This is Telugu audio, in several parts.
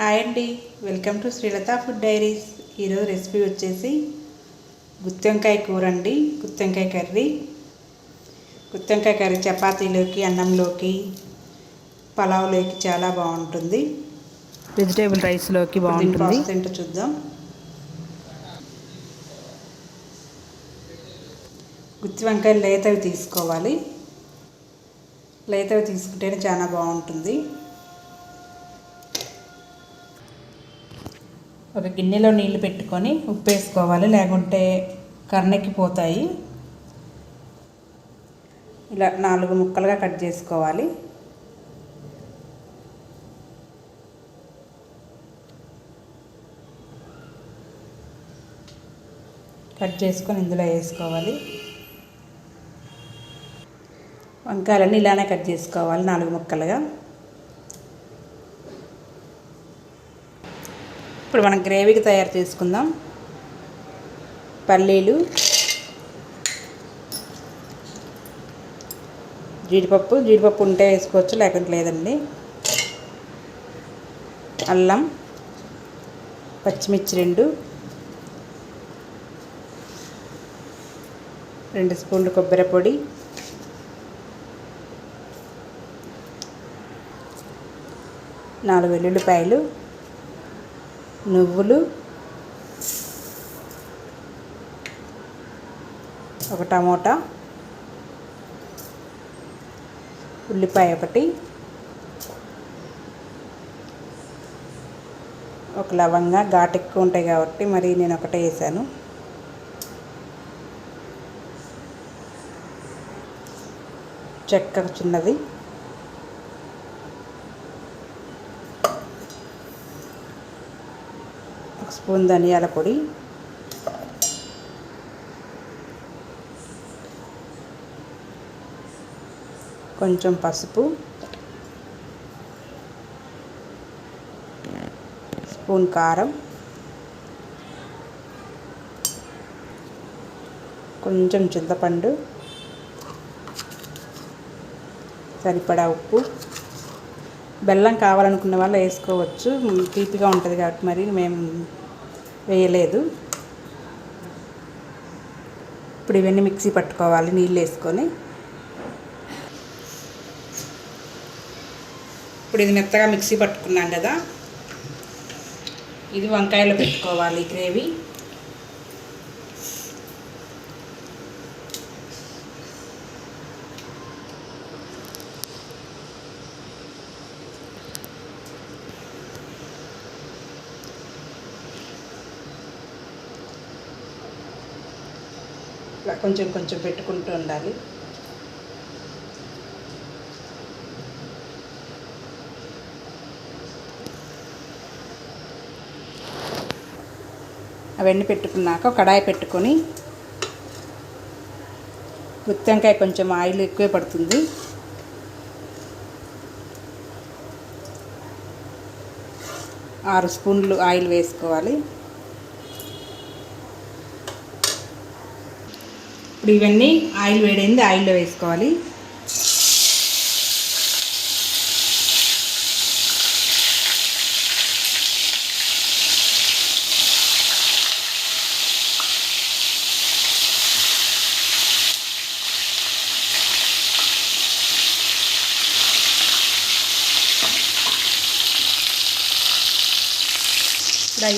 హాయ్ అండి. Welcome to Srilatha food diaries. ఈరోజు రెసిపీ వచ్చేసి గుత్తొంకాయ కూర అండి. గుత్తొంకాయ కర్రీ. గుత్తొంకాయ కర్రీ చపాతీలోకి అన్నంలోకి పలావ్లోకి చాలా బాగుంటుంది. వెజిటేబుల్ రైస్లోకి బాగుంటుంది. ఏంటో చూద్దాం. గుత్తి వంకాయలు లేతవి తీసుకోవాలి. లేతవి తీసుకుంటేనే చాలా బాగుంటుంది. ఒక గిన్నెలో నీళ్ళు పెట్టుకొని ఉప్పు వేసుకోవాలి లేకుంటే కర్ణెక్కిపోతాయి. ఇలా నాలుగు ముక్కలుగా కట్ చేసుకోవాలి. కట్ చేసుకొని ఇందులో వేసుకోవాలి. వంకాయలన్నీ ఇలానే కట్ చేసుకోవాలి నాలుగు ముక్కలుగా. ఇప్పుడు మనం గ్రేవీకి తయారు చేసుకుందాం. పల్లీలు జీడిపప్పు జీడిపప్పు ఉంటే వేసుకోవచ్చు లేకుంటే లేదండి. అల్లం పచ్చిమిర్చి రెండు రెండు స్పూన్లు కొబ్బరి పొడి నాలుగు వెల్లుల్లిపాయలు నువ్వులు. ఒక టమోటా. ఉల్లిపాయ ఒకటి. ఒక లవంగా. ఘాటు ఎక్కువ ఉంటాయి కాబట్టి మరి నేను ఒకటే వేసాను. చెక్క చిన్నది. ఒక స్పూన్ ధనియాల పొడి. కొంచెం పసుపు. స్పూన్ కారం. కొంచెం చింతపండు. సరిపడా ఉప్పు. బెల్లం కావాలనుకున్న వాళ్ళు వేసుకోవచ్చు. తీపిగా ఉంటుంది కాబట్టి మరి మేము వేయలేదు. ఇప్పుడు ఇవన్నీ మిక్సీ పట్టుకోవాలి నీళ్ళు వేసుకొని. ఇప్పుడు ఇది మెత్తగా మిక్సీ పట్టుకున్నాం కదా. ఇది వంకాయలు పెట్టుకోవాలి గ్రేవీ. ఇట్లా కొంచెం కొంచెం పెట్టుకుంటూ ఉండాలి. అవన్నీ పెట్టుకున్నాక కడాయి పెట్టుకొని గుత్తంకాయ కొంచెం ఆయిల్ ఎక్కువే పడుతుంది. ఆరు స్పూన్లు ఆయిల్ వేసుకోవాలి. ఇప్పుడు ఇవన్నీ ఆయిల్ వేడైంది ఆయిల్లో వేసుకోవాలి.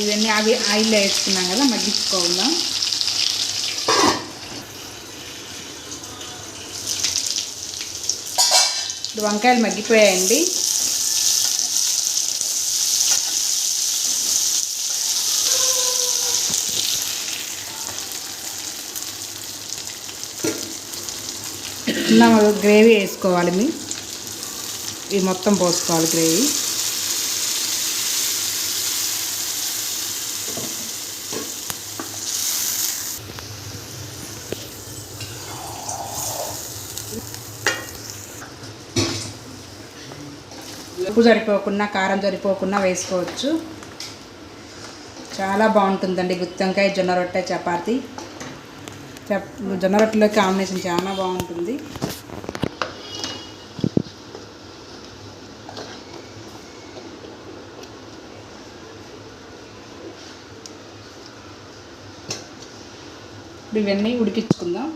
ఇవన్నీ అవి ఆయిల్లో వేసుకున్నాం కదా మగ్గించుకోవాలా? వంకాయలు మగ్గిపోయాయండి. ఇలా గ్రేవీ వేసుకోవాలి మీ. ఇది మొత్తం పోసుకోవాలి గ్రేవీ. ఉప్పు సరిపోకుండా కారం సరిపోకుండా వేసుకోవచ్చు. చాలా బాగుంటుందండి గుత్తంకాయ జొన్న రొట్టె చపాతి. జొన్న రొట్టెలో కాంబినేషన్ చాలా బాగుంటుంది. ఇవన్నీ ఉడికించుకుందాం.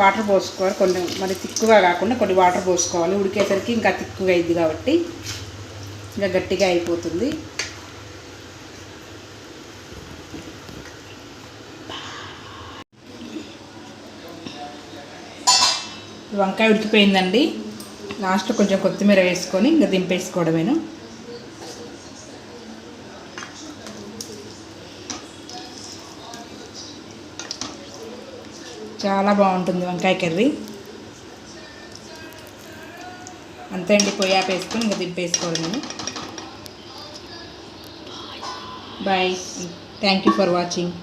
వాటర్ పోసుకోవాలి. కొన్ని మరి తిక్కుగా కాకుండా కొన్ని వాటర్ పోసుకోవాలి. ఉడికేసరికి ఇంకా తిక్కుగా అయింది కాబట్టి ఇంకా గట్టిగా అయిపోతుంది. వంకాయ ఉడికిపోయిందండి. లాస్ట్ కొంచెం కొత్తిమీర వేసుకొని ఇంకా దింపేసుకోవడమేను? చాలా బాగుంటుంది వంకాయ కర్రీ. అంతే అండి పొయ్యాపు వేసుకొని ఇంకా దింపేసుకోవడమేను bye thank you for watching